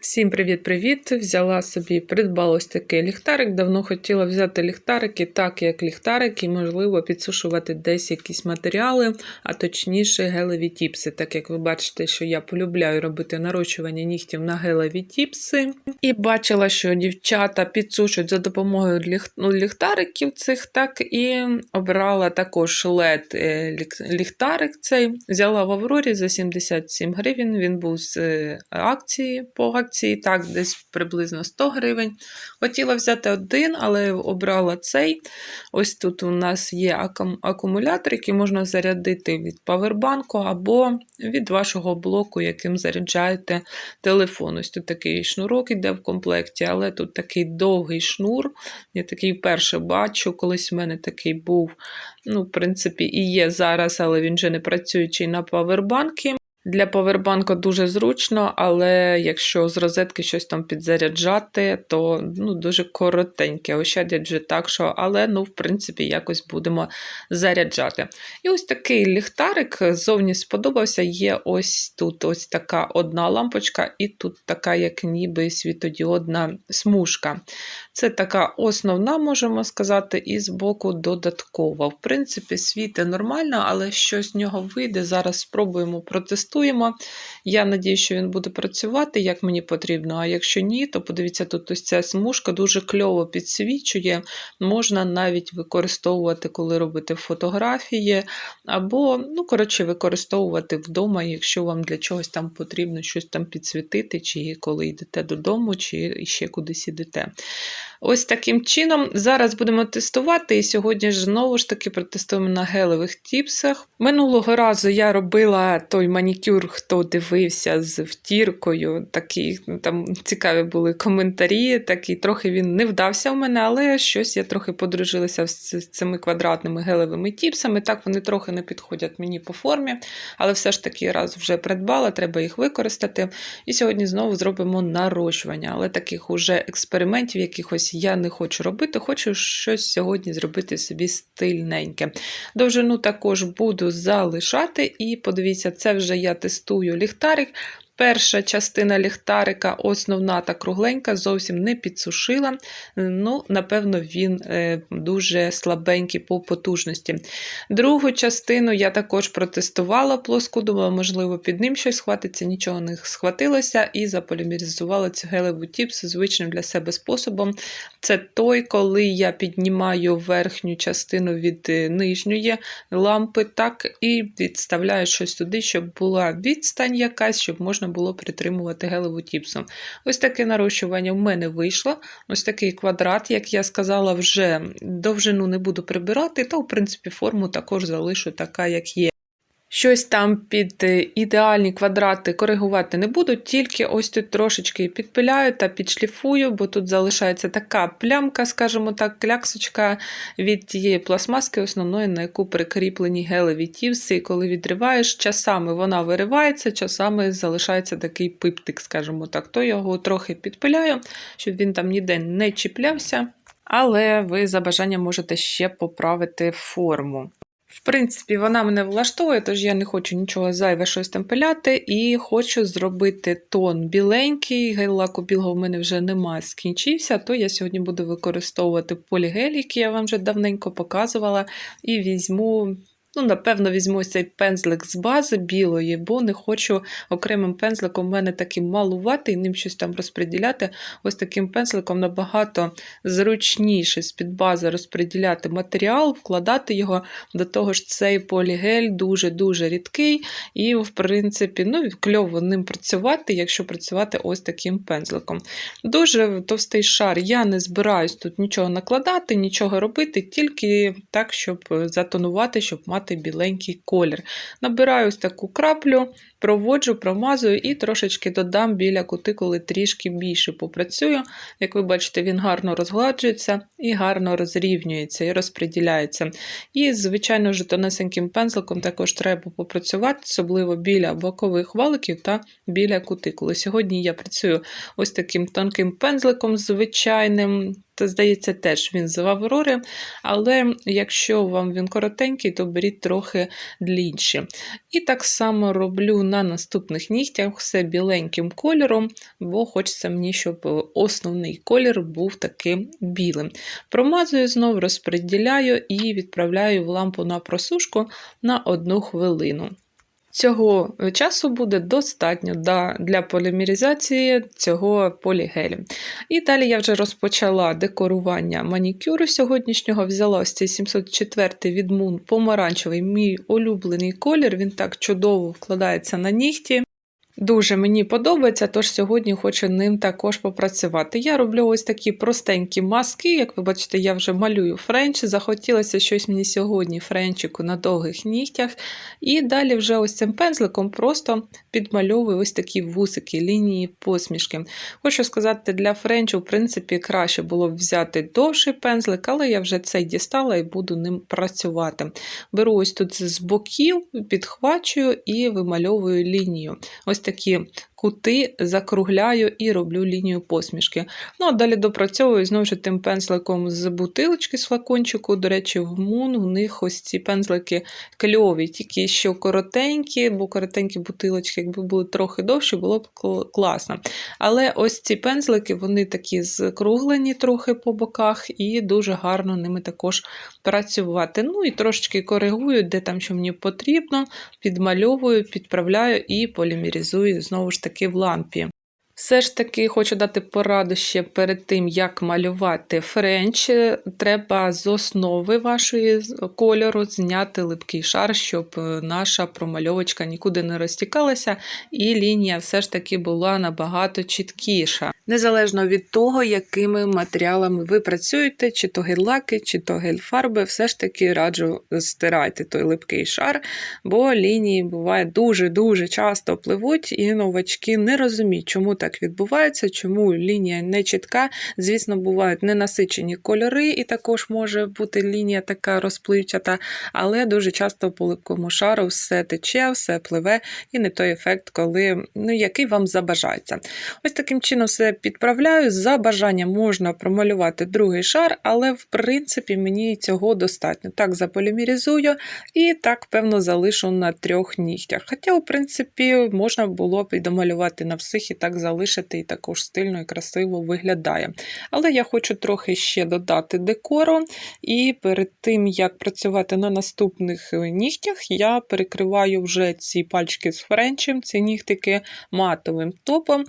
Всім привіт-привіт! Взяла собі, придбала ось такий ліхтарик. Давно хотіла взяти ліхтарики, так як ліхтарик, і, можливо, підсушувати десь якісь матеріали, а точніше гелеві тіпси. Так як ви бачите, що я полюбляю робити нарощування нігтів на гелеві тіпси. І бачила, що дівчата підсушують за допомогою ліх... ну, ліхтариків цих, так і обрала також LED е, ліхтарик цей. Взяла в Аврорі за 77 гривень. Він був з е, акції по акції, так, десь приблизно 100 гривень. Хотіла взяти один, але обрала цей. Ось тут у нас є акумулятор, який можна зарядити від павербанку або від вашого блоку, яким заряджаєте телефон. Ось тут такий шнурок іде в комплекті, але тут такий довгий шнур. Я такий вперше бачу. Колись в мене такий був, ну, в принципі, і є зараз, але він вже не працюючий на павербанки. Для павербанку дуже зручно, але якщо з розетки щось там підзаряджати, то ну, дуже коротеньке. Ощадять вже так, що, але ну, в принципі, якось будемо заряджати. І ось такий ліхтарик зовні сподобався. Є ось тут ось така одна лампочка, і тут така, як ніби світодіодна смужка. Це така основна, можемо сказати, і збоку додаткова. В принципі, світи нормально, але що з нього вийде, зараз спробуємо протестуємо. Я надію, що він буде працювати, як мені потрібно. А якщо ні, то подивіться, тут ось ця смужка дуже кльово підсвічує. Можна навіть використовувати, коли робите фотографії, або, ну, коротше, використовувати вдома, якщо вам для чогось там потрібно щось там підсвітити, чи коли йдете додому, чи ще кудись ідете. Ось таким чином. Зараз будемо тестувати, і сьогодні ж знову ж таки протестуємо на гелевих тіпсах. Минулого разу я робила той манікюр, хто дивився з втіркою. Такі ну, там цікаві були коментарі. Такий трохи він не вдався в мене, але щось я трохи подружилася з цими квадратними гелевими тіпсами. Так вони трохи не підходять мені по формі, але все ж таки раз вже придбала, треба їх використати. І сьогодні знову зробимо нарощування, але таких уже експериментів якихось я не хочу робити, хочу щось сьогодні зробити собі стильненьке. Довжину також буду залишати, і подивіться, це вже я тестую ліхтарик. Перша частина ліхтарика, основна та кругленька, зовсім не підсушила. Ну, напевно, він е, дуже слабенький по потужності. Другу частину я також протестувала плоску, думала, можливо, під ним щось схватиться, нічого не схватилося, і заполімеризувала цю гелеву тіпс звичним для себе способом. Це той, коли я піднімаю верхню частину від е, нижньої лампи, так, і відставляю щось туди, щоб була відстань якась, щоб можна було притримувати гелеву тіпсом. Ось таке нарощування в мене вийшло. Ось такий квадрат, як я сказала, вже довжину не буду прибирати, то, в принципі, форму також залишу така, як є. Щось там під е, ідеальні квадрати коригувати не буду, тільки ось тут трошечки підпиляю та підшліфую, бо тут залишається така плямка, скажімо так, кляксочка від тієї пластмаски основної, на яку прикріплені гелеві тівси. І коли відриваєш, часами вона виривається, часами залишається такий пиптик, скажімо так. То його трохи підпиляю, щоб він там ніде не чіплявся. Але ви за бажанням можете ще поправити форму. В принципі, вона мене влаштовує, тож я не хочу нічого зайве щось там пиляти, і хочу зробити тон біленький. Гель-лаку білого в мене вже немає, скінчився, то я сьогодні буду використовувати полігель, який я вам вже давненько показувала, і візьму. Ну, напевно, візьму цей пензлик з бази білої, бо не хочу окремим пензликом в мене таким малувати і ним щось там розподіляти. Ось таким пензликом набагато зручніше з-під бази розподіляти матеріал, вкладати його. До того ж, цей полігель дуже-дуже рідкий, і, в принципі, ну, кльово ним працювати, якщо працювати ось таким пензликом. Дуже товстий шар. Я не збираюсь тут нічого накладати, нічого робити, тільки так, щоб затонувати, щоб мати біленький колір. Набираю таку краплю, проводжу, промазую і трошечки додам біля кутикули трішки більше попрацюю. Як ви бачите, він гарно розгладжується і гарно розрівнюється і розподіляється. І, звичайно ж, тонесеньким пензликом також треба попрацювати, особливо біля бокових валиків та біля кутикули. Сьогодні я працюю ось таким тонким пензликом звичайним. Здається, теж він з Аврори, але якщо вам він коротенький, то беріть трохи длінші. І так само роблю на наступних нігтях все біленьким кольором, бо хочеться мені, щоб основний колір був таким білим. Промазую знову, розподіляю і відправляю в лампу на просушку на одну хвилину. Цього часу буде достатньо для полімеризації цього полігелю. І далі я вже розпочала декорування манікюру сьогоднішнього. Взяла ось цей 704 від Moon помаранчевий, мій улюблений колір. Він так чудово вкладається на нігті. Дуже мені подобається, тож сьогодні хочу ним також попрацювати. Я роблю ось такі простенькі маски, як ви бачите, я вже малюю френч. Захотілося щось мені сьогодні френчику на довгих нігтях. І далі вже ось цим пензликом просто підмальовую ось такі вусики, лінії посмішки. Хочу сказати, для френчу, в принципі, краще було б взяти довший пензлик, але я вже цей дістала і буду ним працювати. Беру ось тут з боків, підхвачую і вимальовую лінію. Ось такі кути закругляю і роблю лінію посмішки. Ну, а далі допрацьовую знову ж тим пензликом з бутилочки з флакончику. До речі, в Мун у них ось ці пензлики кльові, тільки що коротенькі, бо коротенькі бутилочки, якби були трохи довші, було б класно. Але ось ці пензлики, вони такі закруглені трохи по боках, і дуже гарно ними також працювати. Ну і трошечки коригую, де там що мені потрібно, підмальовую, підправляю і полімеризую знову ж таки в лампі. Все ж таки хочу дати пораду ще перед тим, як малювати френч. Треба з основи вашої кольору зняти липкий шар, щоб е, наша промальовочка нікуди не розтікалася, і лінія все ж таки була набагато чіткіша. Незалежно від того, якими матеріалами ви працюєте, чи то гель-лаки, чи то гель-фарби, все ж таки раджу стирайте той липкий шар, бо лінії буває дуже-дуже часто пливуть, і новачки не розуміють, чому так відбувається, чому лінія не чітка. Звісно, бувають ненасичені кольори, і також може бути лінія така розпливчата, але дуже часто по липкому шару все тече, все пливе, і не той ефект, коли ну, який вам забажається. Ось таким чином все підправляю. За бажанням можна промалювати другий шар, але в принципі мені цього достатньо. Так заполімеризую і так, певно, залишу на трьох нігтях. Хоча, в принципі, можна було б і домалювати на всіх і так залишити, і також стильно і красиво виглядає. Але я хочу трохи ще додати декору, і перед тим, як працювати на наступних нігтях, я перекриваю вже ці пальчики з френчем, ці нігтики матовим топом,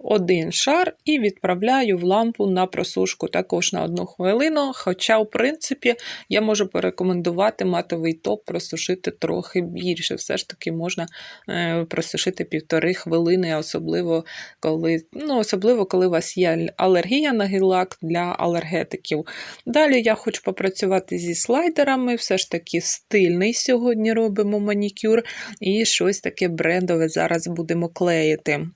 один шар і відправляю в лампу на просушку також на одну хвилину. Хоча, в принципі, я можу порекомендувати матовий топ просушити трохи більше. Все ж таки можна е, просушити півтори хвилини, особливо коли, ну, особливо, коли у вас є алергія на гель-лак для алергетиків. Далі я хочу попрацювати зі слайдерами, все ж таки стильний сьогодні робимо манікюр, і щось таке брендове зараз будемо клеїти.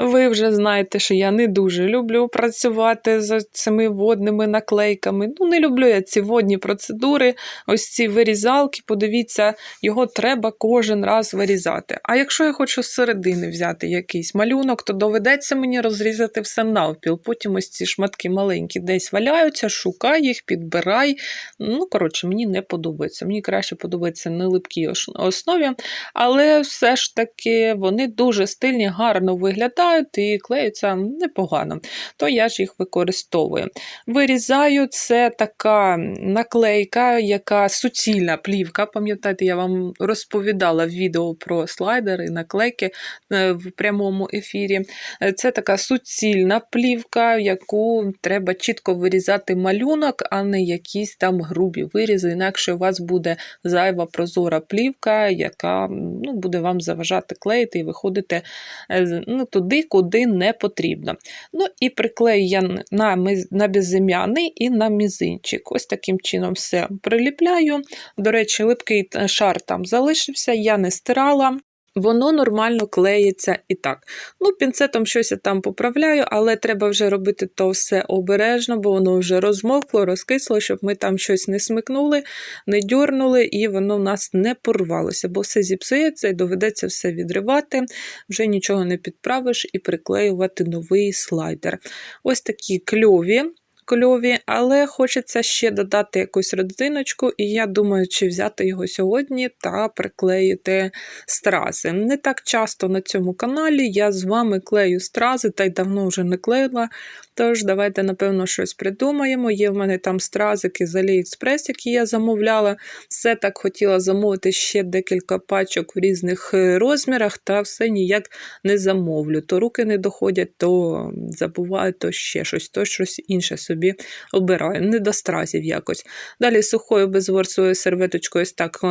Ви вже знаєте, що я не дуже люблю працювати з цими водними наклейками. Ну, не люблю я ці водні процедури, ось ці вирізалки. Подивіться, його треба кожен раз вирізати. А якщо я хочу з середини взяти якийсь малюнок, то доведеться мені розрізати все навпіл. Потім ось ці шматки маленькі десь валяються, шукай їх, підбирай. Ну, коротше, мені не подобається. Мені краще подобається на липкій основі, але все ж таки вони дуже стильні, гарно виглядають і клеються непогано. То я ж їх використовую. Вирізаю це така наклейка, яка суцільна плівка. Пам'ятаєте, я вам розповідала в відео про слайдери, наклейки е, в прямому ефірі. Це така суцільна плівка, яку треба чітко вирізати малюнок, а не якісь там грубі вирізи. Інакше у вас буде зайва прозора плівка, яка ну, буде вам заважати клеїти і виходити е, ну, туди, куди не потрібно. Ну і приклею я на, на безім'яний і на мізинчик. Ось таким чином все приліпляю. До речі, липкий шар там залишився, я не стирала. Воно нормально клеїться і так. Ну, пінцетом щось я там поправляю, але треба вже робити то все обережно, бо воно вже розмовкло, розкисло, щоб ми там щось не смикнули, не дьорнули, і воно в нас не порвалося, бо все зіпсується і доведеться все відривати, вже нічого не підправиш і приклеювати новий слайдер. Ось такі кльові. Кльові, але хочеться ще додати якусь родзиночку, і я думаю, чи взяти його сьогодні та приклеїти стрази. Не так часто на цьому каналі я з вами клею стрази, та й давно вже не клеїла. Тож, давайте, напевно, щось придумаємо. Є в мене там стразики з AliExpress, які я замовляла. Все так хотіла замовити ще декілька пачок в різних е, розмірах, та все ніяк не замовлю. То руки не доходять, то забуваю, то ще щось, то щось інше собі обираю. Не до стразів якось. Далі сухою безворсовою серветочкою ось так.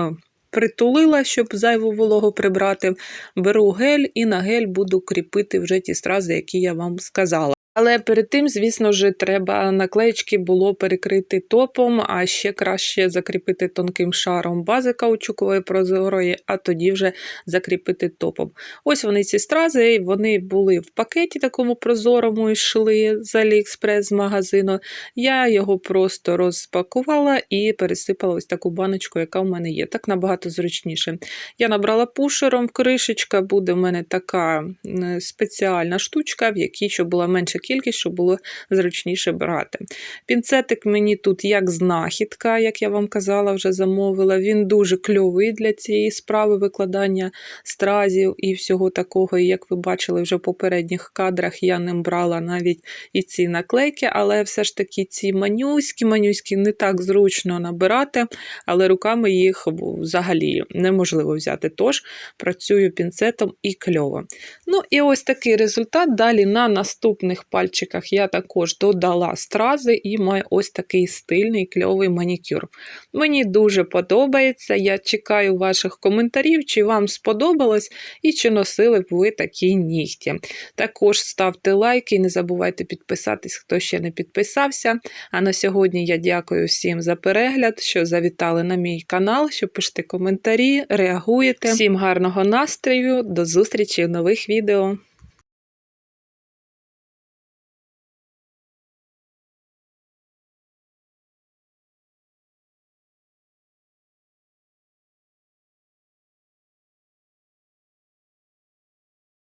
Притулила, щоб зайву вологу прибрати. Беру гель і на гель буду кріпити вже ті стрази, які я вам сказала. Але перед тим, звісно ж, треба наклеєчки було перекрити топом, а ще краще закріпити тонким шаром бази каучукової прозорої, а тоді вже закріпити топом. Ось вони ці стрази, вони були в пакеті такому прозорому, йшли з Aliexpress з магазину. Я його просто розпакувала і пересипала ось таку баночку, яка в мене є. Так набагато зручніше. Я набрала пушером, кришечка буде в мене така спеціальна штучка, в якій щоб була менша кількість, щоб було зручніше брати. Пінцетик мені тут як знахідка, як я вам казала, вже замовила. Він дуже кльовий для цієї справи викладання стразів і всього такого. І як ви бачили вже в попередніх кадрах, я ним брала навіть і ці наклейки, але все ж таки ці манюські, манюські не так зручно набирати, але руками їх взагалі неможливо взяти. Тож працюю пінцетом і кльово. Ну і ось такий результат. Далі на наступних пальчиках я також додала стрази і маю ось такий стильний кльовий манікюр. Мені дуже подобається. Я чекаю ваших коментарів, чи вам сподобалось і чи носили б ви такі нігті. Також ставте лайки і не забувайте підписатись, хто ще не підписався. А на сьогодні я дякую всім за перегляд, що завітали на мій канал, що пишете коментарі, реагуєте. Всім гарного настрою, до зустрічі в нових відео.